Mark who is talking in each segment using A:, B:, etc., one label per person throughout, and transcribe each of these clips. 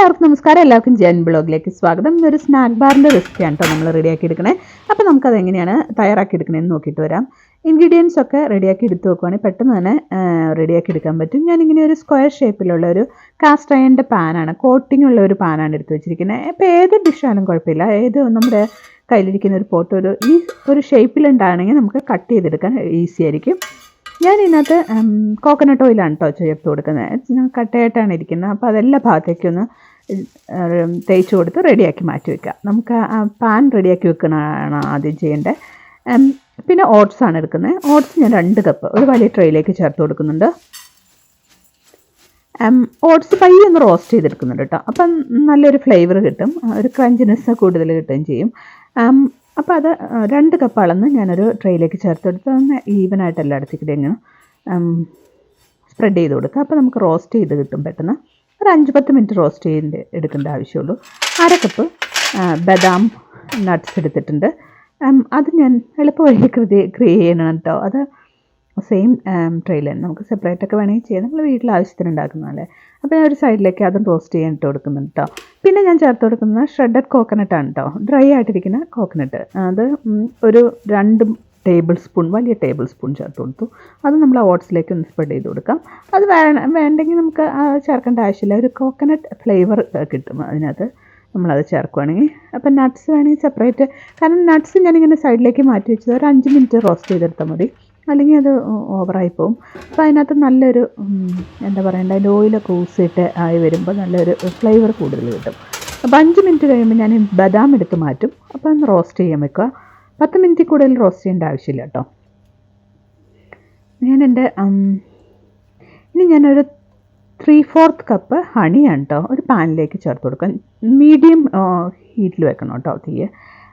A: എല്ലാവർക്കും നമസ്കാരം. എല്ലാവർക്കും ജൻ ബ്ലോഗിലേക്ക് സ്വാഗതം. ഇന്നൊരു സ്നാക്ക് ബാറിന്റെ റെസിപ്പിയാണ് കേട്ടോ നമ്മൾ റെഡിയാക്കി എടുക്കണേ. അപ്പോൾ നമുക്കത് എങ്ങനെയാണ് തയ്യാറാക്കി എടുക്കണേന്ന് നോക്കിയിട്ട് വരാം. ഇൻഗ്രീഡിയൻസ് ഒക്കെ റെഡിയാക്കി എടുത്ത് നോക്കുവാണെങ്കിൽ പെട്ടെന്ന് തന്നെ റെഡിയാക്കി എടുക്കാൻ പറ്റും. ഞാനിങ്ങനെ ഒരു സ്ക്വയർ ഷേപ്പിലുള്ള ഒരു കാസ്റ്റ് അയണിന്റെ പാനാണ് കോട്ടിംഗ് ഉള്ള ഒരു പാനാണ് എടുത്ത് വെച്ചിരിക്കുന്നത് അപ്പോൾ ഏത് ഡിഷായാലും കുഴപ്പമില്ല. ഏത് നമ്മുടെ കയ്യിലിരിക്കുന്ന ഒരു പോട്ട് ഒരു ഈ ഒരു ഷേപ്പിലുണ്ടാണെങ്കിൽ നമുക്ക് കട്ട് ചെയ്തെടുക്കാൻ ഈസി ആയിരിക്കും. ഞാൻ ഇതിനകത്ത് കോക്കനട്ട് ഓയിലാണ് കേട്ടോ ചേർത്ത് കൊടുക്കുന്നത്. കട്ടയായിട്ടാണ് ഇരിക്കുന്നത്. അപ്പോൾ അതെല്ലാ ഭാഗത്തേക്കൊന്ന് തേച്ച് കൊടുത്ത് റെഡിയാക്കി മാറ്റി വെക്കുക. നമുക്ക് പാൻ റെഡിയാക്കി വെക്കണതാണ് ആദ്യം ചെയ്യേണ്ടത്. പിന്നെ ഓട്സ് ആണ് എടുക്കുന്നത്. ഓട്സ് ഞാൻ രണ്ട് കപ്പ് ഒരു വലിയ ട്രെയിലേക്ക് ചേർത്ത് കൊടുക്കുന്നുണ്ട്. ഓട്സ് പയ്യെ ഒന്ന് റോസ്റ്റ് ചെയ്തെടുക്കുന്നുണ്ട് കേട്ടോ. അപ്പം നല്ലൊരു ഫ്ലേവർ കിട്ടും ഒരു ക്രഞ്ചിനെസ് കൂടുതൽ കിട്ടുകയും ചെയ്യും. അപ്പോൾ അത് രണ്ട് കപ്പ് അളന്ന് ഞാനൊരു ട്രെയിലേക്ക് ചേർത്ത് കൊടുത്ത് ഒന്ന് ഈവനായിട്ട് എല്ലായിടത്തേക്കും ഇങ്ങനെ സ്പ്രെഡ് ചെയ്ത് കൊടുക്കുക. അപ്പോൾ നമുക്ക് റോസ്റ്റ് ചെയ്ത് കിട്ടും പെട്ടെന്ന്. ഒരു അഞ്ച് പത്ത് മിനിറ്റ് റോസ്റ്റ് ചെയ്യേണ്ട എടുക്കേണ്ട ആവശ്യമുള്ളൂ. അര കപ്പ് ബദാം നട്ട്സ് എടുത്തിട്ടുണ്ട്. അത് ഞാൻ എളുപ്പവഴി കൃതി ക്രിയ ചെയ്യണം കേട്ടോ അത് സെയിം ട്രെയിൽ തന്നെ. നമുക്ക് സെപ്പറേറ്റ് ഒക്കെ വേണമെങ്കിൽ ചെയ്യാം. നമ്മൾ വീട്ടിൽ ആവശ്യത്തിന് ഉണ്ടാക്കുന്നതല്ലേ അപ്പോൾ ഞാൻ ഒരു സൈഡിലേക്ക് അതും റോസ്റ്റ് ചെയ്യാൻ ഇട്ട് കൊടുക്കുന്നുണ്ട് കേട്ടോ പിന്നെ ഞാൻ ചേർത്ത് കൊടുക്കുന്ന ഷ്രെഡഡ് കോക്കനട്ടാണ് കേട്ടോ ഡ്രൈ ആയിട്ടിരിക്കുന്ന കോക്കനട്ട് അത് ഒരു രണ്ട് ടേബിൾ സ്പൂൺ വലിയ ടേബിൾ സ്പൂൺ ചേർത്ത് കൊടുത്തു. അത് നമ്മൾ ഓട്സിലേക്ക് ഒന്ന് സ്പ്രെഡ് ചെയ്ത് കൊടുക്കാം. അത് വേണ വേണ്ടെങ്കിൽ നമുക്ക് ആ ചേർക്കേണ്ട ആവശ്യമില്ല. ഒരു കോക്കനട്ട് ഫ്ലേവർ കിട്ടും അതിനകത്ത്. നമ്മളത് ചേർക്കുവാണെങ്കിൽ. അപ്പം നട്ട്സ് വേണമെങ്കിൽ സെപ്പറേറ്റ് കാരണം നട്ട്സ് ഞാനിങ്ങനെ സൈഡിലേക്ക് മാറ്റി വെച്ചത് ഒരു അഞ്ച് മിനിറ്റ് റോസ്റ്റ് ചെയ്തെടുത്താൽ മതി. അല്ലെങ്കിൽ അത് ഓവറായി പോകും അപ്പോൾ അതിനകത്ത് നല്ലൊരു എന്താ പറയണ്ട അതിന്റെ ഓയിലൊക്കെ ഊസിയിട്ട് ആയി വരുമ്പോൾ നല്ലൊരു ഫ്ലേവർ കൂടുതൽ കിട്ടും. അപ്പോൾ അഞ്ച് മിനിറ്റ് കഴിയുമ്പോൾ ഞാൻ ബദാം എടുത്ത് മാറ്റും. അപ്പോൾ ഒന്ന് റോസ്റ്റ് ചെയ്യാൻ വെക്കുക. പത്ത് മിനിറ്റ് കൂടുതൽ റോസ്റ്റ് ചെയ്യേണ്ട ആവശ്യമില്ല കേട്ടോ. ഞാൻ എന്റെ ഇനി ഞാനൊരു ത്രീ ഫോർത്ത് കപ്പ് ഹണിയാണ് കേട്ടോ ഒരു പാനിലേക്ക് ചേർത്ത് കൊടുക്കാം. മീഡിയം ഹീറ്റിൽ വെക്കണം കേട്ടോ തീയെ.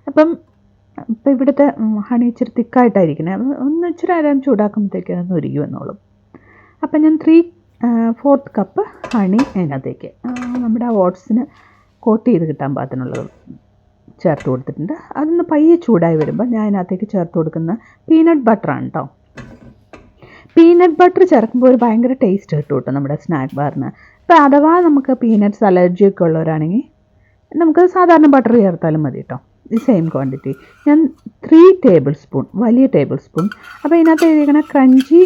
A: അപ്പം ഇപ്പം ഇവിടുത്തെ ഹണി ഇച്ചിരി തിക്കായിട്ടായിരിക്കണേ. ഒന്ന് ഇച്ചിരി അരം ചൂടാക്കുമ്പോഴത്തേക്ക് അതൊന്ന് ഉരുകി വന്നോളും അപ്പം ഞാൻ ത്രീ ഫോർത്ത് കപ്പ് ഹണി അതിനകത്തേക്ക്. നമ്മുടെ ഓട്സിന് കോട്ട് ചെയ്ത് കിട്ടാൻ പാകത്തിനുള്ളത്. ചേർത്ത് കൊടുത്തിട്ടുണ്ട്. അതൊന്ന് പയ്യെ ചൂടായി വരുമ്പോൾ ഞാൻ അതിനകത്തേക്ക് ചേർത്ത് കൊടുക്കുന്ന പീനട്ട് ബട്ടറാണ് കേട്ടോ പീനട്ട് ബട്ടർ ചേർക്കുമ്പോൾ ഒരു ഭയങ്കര ടേസ്റ്റ് കിട്ടും കേട്ടോ നമ്മുടെ സ്നാക്ക് ബാറിന് അപ്പോൾ അഥവാ നമുക്ക് പീനട്ട്സ് അലർജിയൊക്കെ ഉള്ളവരാണെങ്കിൽ നമുക്ക് സാധാരണ ബട്ടർ ചേർത്താലും മതി കേട്ടോ സെയിം ക്വാണ്ടിറ്റി ഞാൻ ത്രീ ടേബിൾ സ്പൂൺ വലിയ ടേബിൾ സ്പൂൺ അപ്പോൾ ഇതിനകത്ത് എഴുതിയിരിക്കണ ക്രഞ്ചി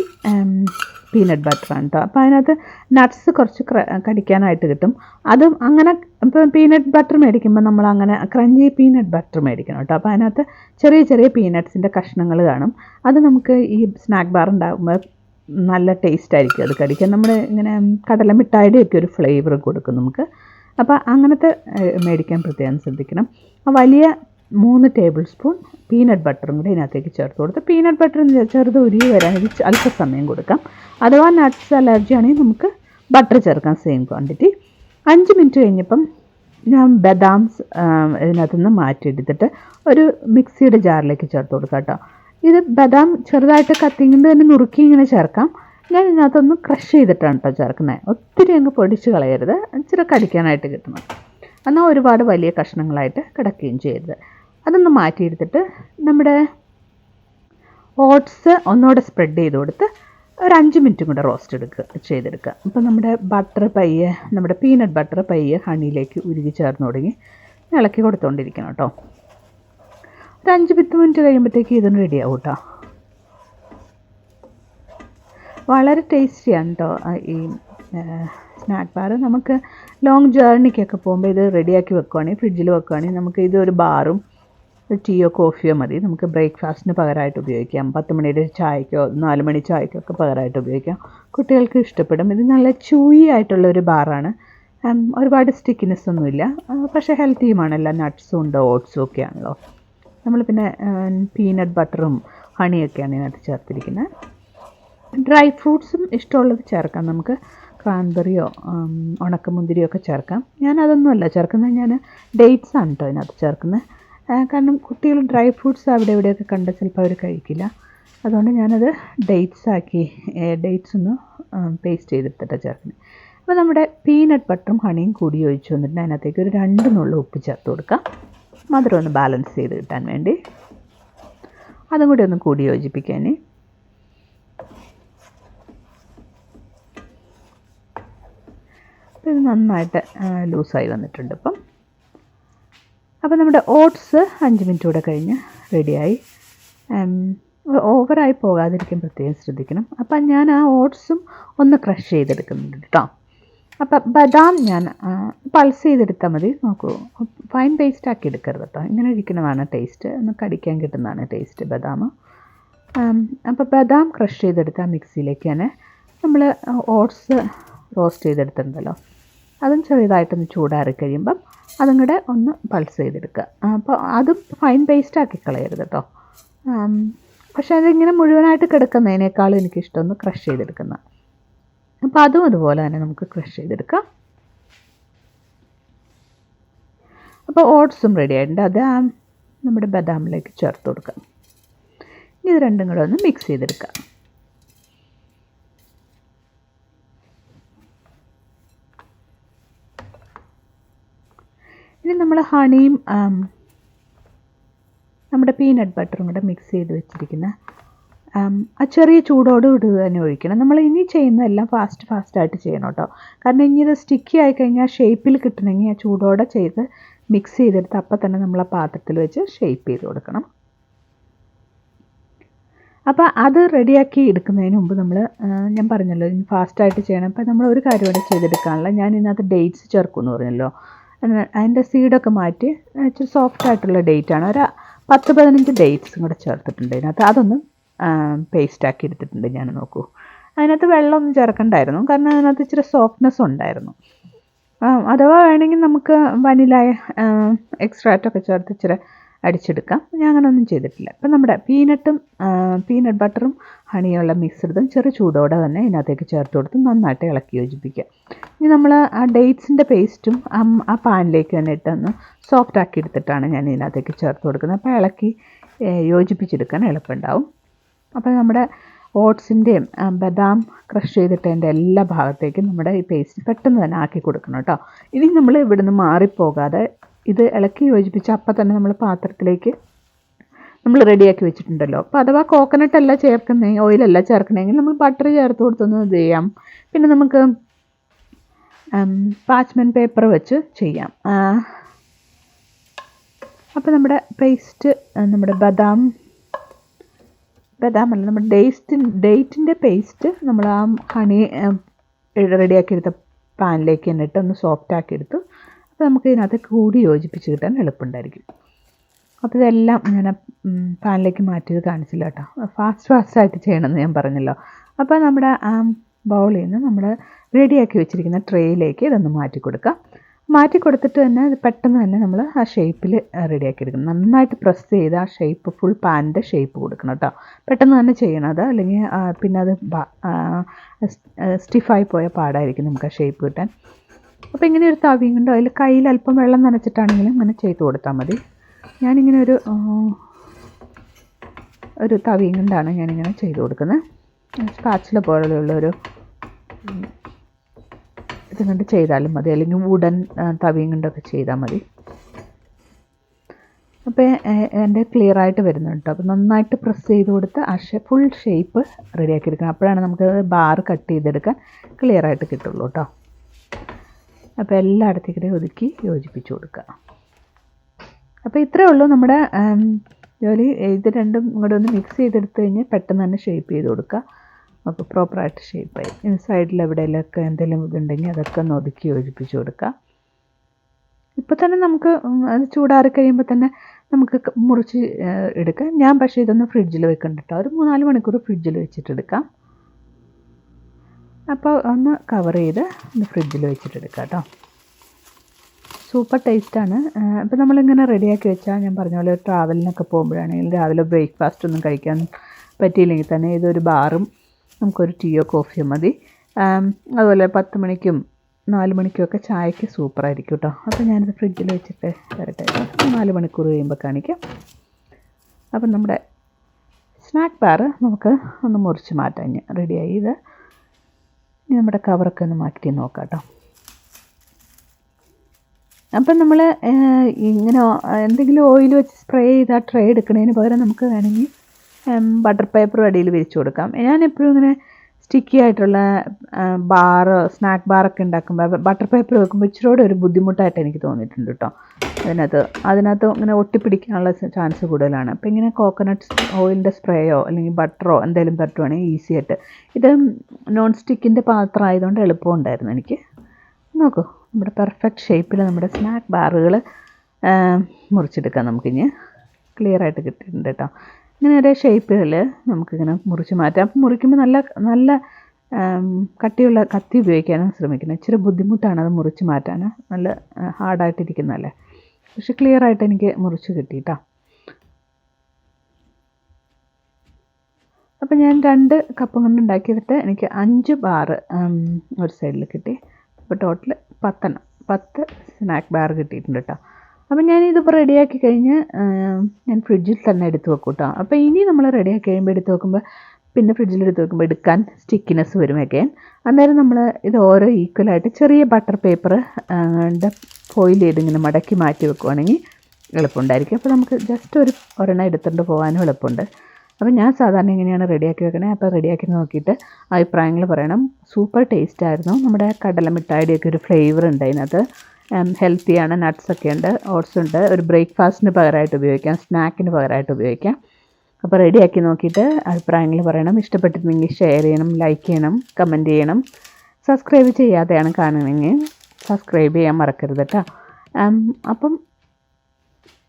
A: പീനട്ട് ബട്ടറാണ് കേട്ടോ അപ്പോൾ അതിനകത്ത് നട്ട്സ് കുറച്ച് ക്ര- കടിക്കാനായിട്ട് കിട്ടും. അതും അങ്ങനെ ഇപ്പം പീനട്ട് ബട്ടർ മേടിക്കുമ്പോൾ നമ്മൾ അങ്ങനെ ക്രഞ്ചി പീനട്ട് ബട്ടർ മേടിക്കണം കേട്ടോ അപ്പോൾ അതിനകത്ത് ചെറിയ ചെറിയ പീനട്ട്സിന്റെ കഷ്ണങ്ങൾ കാണും. അത് നമുക്ക് ഈ സ്നാക്ക് ബാർ ഉണ്ടാകുമ്പോൾ നല്ല ടേസ്റ്റ് ആയിരിക്കും അത് കടിക്കാൻ. നമ്മൾ ഇങ്ങനെ കടല മിഠായിയുടെയൊക്കെ ഒരു ഫ്ലേവർ കൊടുക്കും നമുക്ക്. അപ്പോൾ അങ്ങനത്തെ മേടിക്കാൻ പ്രത്യേകം ശ്രദ്ധിക്കണം. ആ വലിയ മൂന്ന് ടേബിൾ സ്പൂൺ പീനട്ട് ബട്ടറും കൂടി ഇതിനകത്തേക്ക് ചേർത്ത് കൊടുത്ത് പീനട്ട് ബട്ടർ ചെറുത് ഉരുകി വരാൻ അല്പസമയം കൊടുക്കാം. അഥവാ നട്ട്സ് അലർജി ആണെങ്കിൽ നമുക്ക് ബട്ടർ ചേർക്കാം സെയിം ക്വാണ്ടിറ്റി അഞ്ച് മിനിറ്റ് കഴിഞ്ഞപ്പം ഞാൻ ബദാംസ് ഇതിനകത്ത് നിന്ന് മാറ്റിയെടുത്തിട്ട് ഒരു മിക്സിയുടെ ജാറിലേക്ക് ചേർത്ത് കൊടുക്കാം കേട്ടോ. ഇത് ബദാം ചെറുതായിട്ട് കത്തിങ്ങിന്റെ തന്നെ നുറുക്കി ഇങ്ങനെ ചേർക്കാം. ഞാൻ ഇതിനകത്തൊന്ന് ക്രഷ് ചെയ്തിട്ടാണ് കേട്ടോ ചേർക്കുന്നത് ഒത്തിരി അങ്ങ് പൊടിച്ച് കളയരുത് ഇച്ചിരി കടിക്കാനായിട്ട് കിട്ടണം. എന്നാൽ ഒരുപാട് വലിയ കഷ്ണങ്ങളായിട്ട് കിടക്കുകയും ചെയ്യരുത്. അതൊന്ന് മാറ്റിയെടുത്തിട്ട് നമ്മുടെ ഓട്സ് ഒന്നുകൂടെ സ്പ്രെഡ് ചെയ്ത് കൊടുത്ത് ഒരു അഞ്ച് മിനിറ്റും കൂടെ റോസ്റ്റ് എടുക്കുക ചെയ്തെടുക്കുക. അപ്പോൾ നമ്മുടെ ബട്ടർ പയ്യെ നമ്മുടെ പീനട്ട് ബട്ടർ പയ്യെ ഹണിയിലേക്ക് ഉരുകി ചേർന്ന് തുടങ്ങി ഇളക്കി കൊടുത്തുകൊണ്ടിരിക്കണം കേട്ടോ. ഒരു അഞ്ച് പത്ത് മിനിറ്റ് കഴിയുമ്പോഴത്തേക്ക് ഇതൊന്ന് റെഡിയാവും കേട്ടോ. വളരെ ടേസ്റ്റിയാണ് കേട്ടോ ഈ സ്നാക്ക് ബാർ നമുക്ക് ലോങ് ജേർണിക്കൊക്കെ പോകുമ്പോൾ ഇത് റെഡിയാക്കി വെക്കുവാണെങ്കിൽ ഫ്രിഡ്ജിൽ വെക്കുവാണെങ്കിൽ നമുക്ക് ഇതൊരു ബാറും ടീയോ കോഫിയോ മതി. നമുക്ക് ബ്രേക്ക്ഫാസ്റ്റിന് പകരമായിട്ട് ഉപയോഗിക്കാം. പത്ത് മണിയുടെ ചായക്കോ നാല് മണി ചായക്കോ ഒക്കെ പകരമായിട്ട് ഉപയോഗിക്കാം. കുട്ടികൾക്ക് ഇഷ്ടപ്പെടും. ഇത് നല്ല ചൂയി ആയിട്ടുള്ള ഒരു ബാറാണ് ഒരുപാട് സ്റ്റിക്കിനെസ് ഒന്നുമില്ല പക്ഷേ ഹെൽത്തിയുമാണ് എല്ലാ നട്ട്സും ഉണ്ട് ഓട്സും ഒക്കെ ആണല്ലോ. നമ്മൾ പിന്നെ പീനട്ട് ബട്ടറും ഹണിയൊക്കെയാണ് ഇതിനകത്ത് ചേർത്തിരിക്കുന്നത്. ഡ്രൈ ഫ്രൂട്ട്സും ഇഷ്ടമുള്ളത് ചേർക്കാം. നമുക്ക് ക്രാൻബെറിയോ ഉണക്കമുന്തിരിയോ ഒക്കെ ചേർക്കാം. ഞാൻ അതൊന്നുമല്ല ചേർക്കുന്നത്. ഞാൻ ഡേറ്റ്സ് ആണ് കേട്ടോ അതിനകത്ത് ചേർക്കുന്നത്. കാരണം കുട്ടികൾ ഡ്രൈ ഫ്രൂട്ട്സ് അവിടെ ഇവിടെയൊക്കെ കണ്ട് ചിലപ്പോൾ അവർ കഴിക്കില്ല. അതുകൊണ്ട് ഞാനത് ഡേറ്റ്സ് ആക്കി ഡേറ്റ്സ് ഒന്ന് പേസ്റ്റ് ചെയ്തെടുത്തിട്ട് ചേർക്കുന്നത് അപ്പോൾ നമ്മുടെ പീനട്ട് ബട്ടറും ഹണിയും കൂടി ഒഴിച്ച് വന്നിട്ട് അതിനകത്തേക്ക് ഒരു രണ്ട് നുള്ള ഉപ്പ് ചേർത്ത് കൊടുക്കാം. മധുരം ഒന്ന് ബാലൻസ് ചെയ്ത് കിട്ടാൻ വേണ്ടി. അതും കൂടി ഒന്ന് കൂടി യോജിപ്പിക്കാൻ ഇത് നന്നായിട്ട് ലൂസായി വന്നിട്ടുണ്ട് ഇപ്പം. അപ്പോൾ നമ്മുടെ ഓട്സ് അഞ്ച് മിനിറ്റ് കൂടെ കഴിഞ്ഞ് റെഡിയായി. ഓവറായി പോകാതിരിക്കാൻ പ്രത്യേകം ശ്രദ്ധിക്കണം. അപ്പം ഞാൻ ആ ഓട്സും ഒന്ന് ക്രഷ് ചെയ്തെടുക്കുന്നുണ്ട് കേട്ടോ. അപ്പം ബദാം ഞാൻ പൾസ് ചെയ്തെടുത്താൽ മതി. നോക്കൂ ഫൈൻ പേസ്റ്റ് ആക്കി എടുക്കരുത് കേട്ടോ. ഇങ്ങനെ ഇരിക്കുന്നതാണ് ടേസ്റ്റ്. ഒന്ന് കടിക്കാൻ കിട്ടുന്നതാണ് ടേസ്റ്റ് ബദാം. അപ്പോൾ ബദാം ക്രഷ് ചെയ്തെടുത്താൽ മിക്സിയിലേക്ക് തന്നെ നമ്മൾ ഓട്സ് റോസ്റ്റ് ചെയ്തെടുത്തിട്ടുണ്ടല്ലോ. അതും ചെറിയതായിട്ടൊന്ന് ചൂടാറി കഴിയുമ്പം അതും കൂടെ ഒന്ന് പൾസ് ചെയ്തെടുക്കുക. അപ്പോൾ അതും ഫൈൻ പേസ്റ്റ് ആക്കി കളയരുത് കേട്ടോ പക്ഷേ അതിങ്ങനെ മുഴുവനായിട്ട് കിടക്കുന്നതിനേക്കാളും എനിക്കിഷ്ടം ഒന്ന് ക്രഷ് ചെയ്തെടുക്കുന്ന. അപ്പോൾ അതും അതുപോലെ തന്നെ നമുക്ക് ക്രഷ് ചെയ്തെടുക്കാം. അപ്പോൾ ഓട്സും റെഡി ആയിട്ടുണ്ട്. അത് നമ്മുടെ ബദാമിലേക്ക് ചേർത്ത് കൊടുക്കാം. ഇത് രണ്ടും കൂടെ ഒന്ന് മിക്സ് ചെയ്തെടുക്കാം. ഇനി നമ്മൾ ഹണിയും നമ്മുടെ പീനട്ട് ബട്ടറും കൂടെ മിക്സ് ചെയ്ത് വെച്ചിരിക്കുന്ന ആ ചെറിയ ചൂടോട് ഇടുക തന്നെ ഒഴിക്കണം. നമ്മൾ ഇനി ചെയ്യുന്നതെല്ലാം ഫാസ്റ്റ് ഫാസ്റ്റായിട്ട് ചെയ്യണം കേട്ടോ. കാരണം ഇനി ഇത് സ്റ്റിക്കി ആയി കഴിഞ്ഞാൽ ഷേപ്പിൽ കിട്ടണമെങ്കിൽ ആ ചൂടോടെ ചെയ്ത് മിക്സ് ചെയ്തെടുത്ത് അപ്പം തന്നെ നമ്മൾ ആ പാത്രത്തിൽ വെച്ച് ഷേപ്പ് ചെയ്ത് കൊടുക്കണം. അപ്പോൾ അത് റെഡിയാക്കി എടുക്കുന്നതിന് മുമ്പ് നമ്മൾ ഞാൻ പറഞ്ഞല്ലോ ഫാസ്റ്റായിട്ട് ചെയ്യണം. അപ്പോൾ നമ്മൾ ഒരു കാര്യം കൂടെ ചെയ്തെടുക്കാനുള്ള ഞാൻ ഇതിനകത്ത് ഡേറ്റ്സ് ചേർക്കുമെന്ന് പറഞ്ഞല്ലോ. അതിന്റെ സീഡൊക്കെ മാറ്റി ഇച്ചിരി സോഫ്റ്റ് ആയിട്ടുള്ള ഡേറ്റാണ് ഒരു പത്ത് പതിനഞ്ച് ഡേറ്റ്സും കൂടെ ചേർത്തിട്ടുണ്ട് അതിനകത്ത് അതൊന്ന് പേസ്റ്റ് ആക്കി എടുത്തിട്ടുണ്ട് ഞാൻ നോക്കൂ. അതിനകത്ത് വെള്ളമൊന്നും ചേർക്കണ്ടായിരുന്നു. കാരണം അതിനകത്ത് ഇച്ചിരി സോഫ്റ്റ്നെസ് ഉണ്ടായിരുന്നു. അഥവാ വേണമെങ്കിൽ നമുക്ക് വനില എക്സ്ട്രാക്റ്റൊക്കെ ചേർത്ത് ഇച്ചിരി അടിച്ചെടുക്കാം. ഞാൻ അങ്ങനെയൊന്നും ചെയ്തിട്ടില്ല. അപ്പം നമ്മുടെ പീനട്ടും പീനട്ട് ബട്ടറും ഹണിയുള്ള മിക്സ്ഡും ചെറു ചൂടോടെ തന്നെ ഇതിനകത്തേക്ക് ചേർത്ത് കൊടുത്ത് നന്നായിട്ട് ഇളക്കി യോജിപ്പിക്കുക. ഇനി നമ്മൾ ആ ഡേറ്റ്സിന്റെ പേസ്റ്റും ആ പാനിലേക്ക് തന്നെ ഇട്ടൊന്ന് സോഫ്റ്റ് ആക്കി എടുത്തിട്ടാണ് ഞാൻ ഇതിനകത്തേക്ക് ചേർത്ത് കൊടുക്കുന്നത്. അപ്പോൾ ഇളക്കി യോജിപ്പിച്ചെടുക്കാൻ എളുപ്പമുണ്ടാവും. അപ്പോൾ നമ്മുടെ ഓട്സിന്റെയും ബദാം ക്രഷ് ചെയ്തിട്ടതിന്റെ എല്ലാ ഭാഗത്തേക്കും നമ്മുടെ ഈ പേസ്റ്റ് പെട്ടെന്ന് തന്നെ ആക്കി കൊടുക്കണം കേട്ടോ. ഇനി നമ്മൾ ഇവിടുന്ന് മാറിപ്പോകാതെ ഇത് ഇളക്കി യോജിപ്പിച്ച് അപ്പം തന്നെ നമ്മൾ പാത്രത്തിലേക്ക് നമ്മൾ റെഡിയാക്കി വെച്ചിട്ടുണ്ടല്ലോ. അപ്പോൾ അഥവാ കോക്കനട്ട് അല്ല ചേർക്കുന്നതെങ്കിൽ ഓയിലല്ല ചേർക്കണമെങ്കിൽ നമ്മൾ ബട്ടർ ചേർത്ത് കൊടുത്തൊന്ന് ഇത് ചെയ്യാം. പിന്നെ നമുക്ക് പാച്ച്മെന്റ് പേപ്പർ വെച്ച് ചെയ്യാം. അപ്പോൾ നമ്മുടെ പേസ്റ്റ് നമ്മുടെ ബദാം ബദാം അല്ല നമ്മുടെ ഡേസ്റ്റ് ഡേറ്റിന്റെ പേസ്റ്റ് നമ്മൾ ആ ഹണി റെഡിയാക്കി എടുത്ത പാനിലേക്ക് തന്നെ ഇട്ട് ഒന്ന് സോഫ്റ്റ് ആക്കി എടുത്തു അപ്പോൾ നമുക്ക് ഇതിനകത്ത് കൂടി യോജിപ്പിച്ച് കിട്ടാൻ എളുപ്പമുണ്ടായിരിക്കും. അപ്പോൾ ഇതെല്ലാം ഞാൻ പാനിലേക്ക് മാറ്റിയത് കാണിച്ചില്ല കേട്ടോ. ഫാസ്റ്റ് ഫാസ്റ്റായിട്ട് ചെയ്യണമെന്ന് ഞാൻ പറഞ്ഞല്ലോ. അപ്പോൾ നമ്മുടെ ബൗളിൽ നിന്ന് നമ്മൾ റെഡിയാക്കി വെച്ചിരിക്കുന്ന ട്രേയിലേക്ക് ഇതൊന്ന് മാറ്റി കൊടുക്കാം മാറ്റി കൊടുത്തിട്ട് തന്നെ പെട്ടെന്ന് തന്നെ നമ്മൾ ആ ഷേപ്പിൽ റെഡിയാക്കി എടുക്കണം. നന്നായിട്ട് പ്രസ് ചെയ്ത് ആ ഷേപ്പ് ഫുൾ പാനിന്റെ ഷേപ്പ് കൊടുക്കണം കേട്ടോ. പെട്ടെന്ന് തന്നെ ചെയ്യണത് അല്ലെങ്കിൽ പിന്നെ അത് സ്റ്റിഫായി പോയ പാടായിരിക്കും നമുക്ക് ആ ഷേപ്പ് കിട്ടാൻ. അപ്പോൾ ഇങ്ങനെ ഒരു തവി ഉണ്ടോ അതിൽ കയ്യിൽ അല്പം വെള്ളം നനച്ചിട്ടാണെങ്കിലും ഇങ്ങനെ ചെയ്ത് കൊടുത്താൽ മതി. ഞാനിങ്ങനെ ഒരു ഒരു തവിയും കൊണ്ടാണ് ഞാനിങ്ങനെ ചെയ്ത് കൊടുക്കുന്നത് സ്പാച്ചില പോലെയുള്ള ഒരു ഇത് കൊണ്ട് ചെയ്താലും മതി. അല്ലെങ്കിൽ വുഡൻ തവിയും കൊണ്ടൊക്കെ ചെയ്താൽ മതി. അപ്പോൾ എന്റെ ക്ലിയർ ആയിട്ട് വരുന്നുണ്ട് കേട്ടോ അപ്പോൾ നന്നായിട്ട് പ്രസ് ചെയ്ത് കൊടുത്ത് ആ ഫുൾ ഷേപ്പ് റെഡിയാക്കി എടുക്കണം. അപ്പോഴാണ് നമുക്ക് ബാർ കട്ട് ചെയ്തെടുക്കാൻ ക്ലിയർ ആയിട്ട് കിട്ടുള്ളൂ കേട്ടോ അപ്പോൾ എല്ലായിടത്തേക്കിടെ ഒതുക്കി യോജിപ്പിച്ച് കൊടുക്കുക. അപ്പോൾ ഇത്രയേ ഉള്ളൂ നമ്മുടെ ജോലി. ഇത് രണ്ടും കൂടെ ഒന്ന് മിക്സ് ചെയ്തെടുത്ത് കഴിഞ്ഞാൽ പെട്ടെന്ന് തന്നെ ഷേപ്പ് ചെയ്ത് കൊടുക്കുക. അപ്പോൾ പ്രോപ്പറായിട്ട് ഷേപ്പായി സൈഡിൽ എവിടെയെങ്കിലൊക്കെ എന്തെങ്കിലും ഇതുണ്ടെങ്കിൽ അതൊക്കെ ഒന്ന് ഒതുക്കി യോജിപ്പിച്ച് കൊടുക്കുക. ഇപ്പോൾ തന്നെ നമുക്ക് അത് ചൂടാറി കഴിയുമ്പോൾ തന്നെ നമുക്ക് മുറിച്ച് എടുക്കാം. ഞാൻ പക്ഷേ ഇതൊന്ന് ഫ്രിഡ്ജിൽ വെക്കണ്ട ഒരു മൂന്നാൽ മണിക്കൂർ ഫ്രിഡ്ജിൽ വെച്ചിട്ടെടുക്കാം അപ്പോൾ ഒന്ന് കവർ ചെയ്ത് ഒന്ന് ഫ്രിഡ്ജിൽ വെച്ചിട്ടെടുക്കാം കേട്ടോ സൂപ്പർ ടേസ്റ്റാണ് അപ്പോൾ നമ്മളിങ്ങനെ റെഡിയാക്കി വെച്ചാൽ ഞാൻ പറഞ്ഞ പോലെ ട്രാവലിനൊക്കെ പോകുമ്പോഴാണെങ്കിൽ രാവിലെ ബ്രേക്ക്ഫാസ്റ്റ് ഒന്നും കഴിക്കാൻ പറ്റിയില്ലെങ്കിൽ തന്നെ ഇതൊരു ബാറും നമുക്കൊരു ടീയോ കോഫിയോ മതി. അതുപോലെ പത്ത് മണിക്കും നാല് മണിക്കും ഒക്കെ ചായക്ക് സൂപ്പറായിരിക്കും കേട്ടോ അപ്പോൾ ഞാനിത് ഫ്രിഡ്ജിൽ വെച്ചിട്ട് വരട്ടെ. നാല് മണിക്കൂർ കഴിയുമ്പോൾ കാണിക്കാം. അപ്പം നമ്മുടെ സ്നാക്ക് ബാർ നമുക്ക് ഒന്ന് മുറിച്ച് മാറ്റാൻ റെഡിയായി ഇത്. ഇനി നമ്മുടെ കവറൊക്കെ ഒന്ന് മാറ്റി നോക്കാം കേട്ടോ അപ്പം നമ്മൾ ഇങ്ങനെ എന്തെങ്കിലും ഓയിൽ വെച്ച് സ്പ്രേ ചെയ്ത് ആ ട്രേ എടുക്കുന്നതിന് പകരം നമുക്ക് വേണമെങ്കിൽ ബട്ടർ പേപ്പർ അടിയിൽ വിരിച്ചു കൊടുക്കാം. ഞാൻ എപ്പോഴും ഇങ്ങനെ സ്റ്റിക്കി ആയിട്ടുള്ള ബാറ് സ്നാക്ക് ബാറൊക്കെ ഉണ്ടാക്കുമ്പോൾ ബട്ടർ പേപ്പർ വെക്കുമ്പോൾ ഇച്ചിരി കൂടെ ഒരു ബുദ്ധിമുട്ടായിട്ട് എനിക്ക് തോന്നിയിട്ടുണ്ട് കേട്ടോ അതിനകത്ത് അതിനകത്ത് ഇങ്ങനെ ഒട്ടിപ്പിടിക്കാനുള്ള ചാൻസ് കൂടുതലാണ്. അപ്പോൾ ഇങ്ങനെ കോക്കനട്ട് ഓയിലിന്റെ സ്പ്രേയോ അല്ലെങ്കിൽ ബട്ടറോ എന്തെങ്കിലും പറ്റുവാണെങ്കിൽ ഈസി ആയിട്ട്. ഇത് നോൺ സ്റ്റിക്കിന്റെ പാത്രം ആയതുകൊണ്ട് എളുപ്പമുണ്ടായിരുന്നു എനിക്ക്. നോക്കൂ നമ്മുടെ പെർഫെക്റ്റ് ഷേപ്പിൽ നമ്മുടെ സ്നാക്ക് ബാറുകൾ മുറിച്ചെടുക്കാം നമുക്കിനി. ക്ലിയർ ആയിട്ട് കിട്ടിയിട്ടുണ്ട് കേട്ടോ ഇങ്ങനെ ഒരേ ഷേപ്പുകൾ നമുക്കിങ്ങനെ മുറിച്ച് മാറ്റാം. മുറിക്കുമ്പോൾ നല്ല നല്ല കട്ടിയുള്ള കത്തി ഉപയോഗിക്കാനും ശ്രമിക്കുന്നത്. ഇച്ചിരി ബുദ്ധിമുട്ടാണ് അത് മുറിച്ച് മാറ്റാൻ നല്ല ഹാർഡായിട്ടിരിക്കുന്നതല്ലേ പക്ഷെ ക്ലിയർ ആയിട്ട് എനിക്ക് മുറിച്ച് കിട്ടി കേട്ടോ അപ്പം ഞാൻ രണ്ട് കപ്പും കൊണ്ട് ഉണ്ടാക്കിയിട്ട് എനിക്ക് അഞ്ച് ബാറ് ഒരു സൈഡിൽ കിട്ടി. അപ്പോൾ ടോട്ടൽ പത്തെണ്ണം. പത്ത് സ്നാക്ക് ബാർ കിട്ടിയിട്ടുണ്ട് കേട്ടോ അപ്പം ഞാനിതിപ്പോൾ റെഡിയാക്കി കഴിഞ്ഞ് ഞാൻ ഫ്രിഡ്ജിൽ തന്നെ എടുത്ത് വെക്കും കേട്ടോ അപ്പോൾ ഇനി നമ്മൾ റെഡിയാക്കി കഴിയുമ്പോൾ എടുത്ത് വെക്കുമ്പോൾ പിന്നെ ഫ്രിഡ്ജിൽ എടുത്ത് വെക്കുമ്പോൾ എടുക്കാൻ സ്റ്റിക്കിനെസ് വരും ഒക്കെ അന്നേരം നമ്മൾ ഇത് ഓരോ ഈക്വലായിട്ട് ചെറിയ ബട്ടർ പേപ്പർ ഫോയിൽ ചെയ്ത് ഇങ്ങനെ മടക്കി മാറ്റി വെക്കുവാണെങ്കിൽ എളുപ്പമുണ്ടായിരിക്കും. അപ്പോൾ നമുക്ക് ജസ്റ്റ് ഒരു ഒരെണ്ണം എടുത്തുകൊണ്ട് പോകാനും എളുപ്പമുണ്ട്. അപ്പോൾ ഞാൻ സാധാരണ എങ്ങനെയാണ് റെഡിയാക്കി വെക്കണേ. അപ്പോൾ റെഡിയാക്കി നോക്കിയിട്ട് അഭിപ്രായങ്ങൾ പറയണം. സൂപ്പർ ടേസ്റ്റ് ആയിരുന്നു. നമ്മുടെ കടല മിഠായിയുടെയൊക്കെ ഒരു ഫ്ലേവർ ഉണ്ട് അതിനകത്ത്. ഹെൽത്തിയാണ് നട്ട്സൊക്കെ ഉണ്ട് ഓട്സ് ഉണ്ട്. ഒരു ബ്രേക്ക്ഫാസ്റ്റിന് പകരമായിട്ട് ഉപയോഗിക്കാം. സ്നാക്കിന് പകരമായിട്ട് ഉപയോഗിക്കാം. അപ്പോൾ റെഡിയാക്കി നോക്കിയിട്ട് അഭിപ്രായങ്ങൾ പറയണം. ഇഷ്ടപ്പെട്ടിരുന്നെങ്കിൽ ഷെയർ ചെയ്യണം ലൈക്ക് ചെയ്യണം കമന്റ് ചെയ്യണം. സബ്സ്ക്രൈബ് ചെയ്യാതെയാണ് കാണുന്നതെങ്കിൽ സബ്സ്ക്രൈബ് ചെയ്യാൻ മറക്കരുത് കേട്ടോ അപ്പം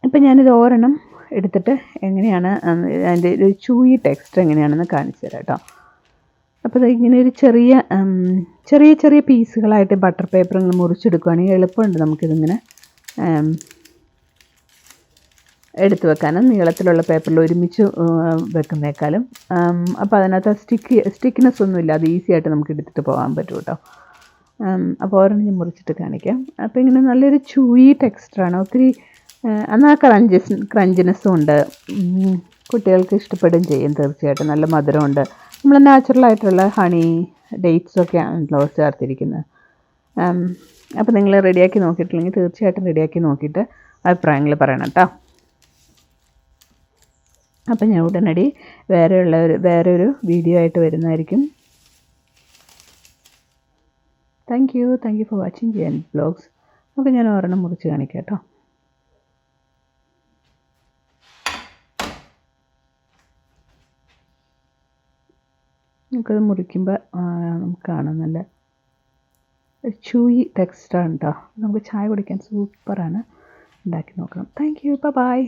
A: ഇപ്പം ഞാനിത് ഓരെണ്ണം എടുത്തിട്ട് എങ്ങനെയാണ് അതിന്റെ ഒരു ചൂയി ടെക്സ്റ്റ് എങ്ങനെയാണെന്ന് കാണിച്ചു തരാം കേട്ടോ അപ്പോൾ ഇങ്ങനെ ഒരു ചെറിയ ചെറിയ ചെറിയ പീസുകളായിട്ട് ബട്ടർ പേപ്പർ ഇങ്ങനെ മുറിച്ചെടുക്കുകയാണെങ്കിൽ എളുപ്പമുണ്ട് നമുക്കിതിങ്ങനെ എടുത്തു വെക്കാനും നീളത്തിലുള്ള പേപ്പറിൽ ഒരുമിച്ച് വെക്കുന്നേക്കാളും. അപ്പോൾ അതിനകത്ത് സ്റ്റിക്ക് സ്റ്റിക്കിനെസ് ഒന്നുമില്ല അത് ഈസി ആയിട്ട് നമുക്ക് എടുത്തിട്ട് പോകാൻ പറ്റും കേട്ടോ. അപ്പോൾ ഓരോന്ന് ഞാൻ മുറിച്ചിട്ട് കാണിക്കാം. അപ്പോൾ ഇങ്ങനെ നല്ലൊരു ചൂയി ടെക്സ്റ്ററാണ് ഒത്തിരി എന്നാൽ ക്രഞ്ചസ് ക്രഞ്ചിനെസ്സും ഉണ്ട്. കുട്ടികൾക്ക് ഇഷ്ടപ്പെടുകയും ചെയ്യും തീർച്ചയായിട്ടും. നല്ല മധുരമുണ്ട്. നമ്മൾ നാച്ചുറലായിട്ടുള്ള ഹണി ഡേറ്റ്സ് ഒക്കെ ചേർത്തിരിക്കുന്നത് അപ്പോൾ നിങ്ങൾ റെഡിയാക്കി നോക്കിയിട്ടില്ലെങ്കിൽ തീർച്ചയായിട്ടും റെഡിയാക്കി നോക്കിയിട്ട് അഭിപ്രായങ്ങൾ പറയണം കേട്ടോ അപ്പം ഞാൻ ഉടനടി വേറെയുള്ള ഒരു വേറെ ഒരു വീഡിയോ ആയിട്ട് വരുന്നതായിരിക്കും. Thank you thank you for watching G N blogs അപ്പോൾ ഞാൻ ഒരെണ്ണം മുറിച്ച് കാണിക്കാം കേട്ടോ നമുക്കത് മുറിക്കുമ്പോൾ നമുക്ക് കാണാം നല്ല ചൂയി ടെക്സ്റ്റാണ് കേട്ടോ നമുക്ക് ചായ കുടിക്കാൻ സൂപ്പറാണ് ഉണ്ടാക്കി നോക്കണം. Thank you by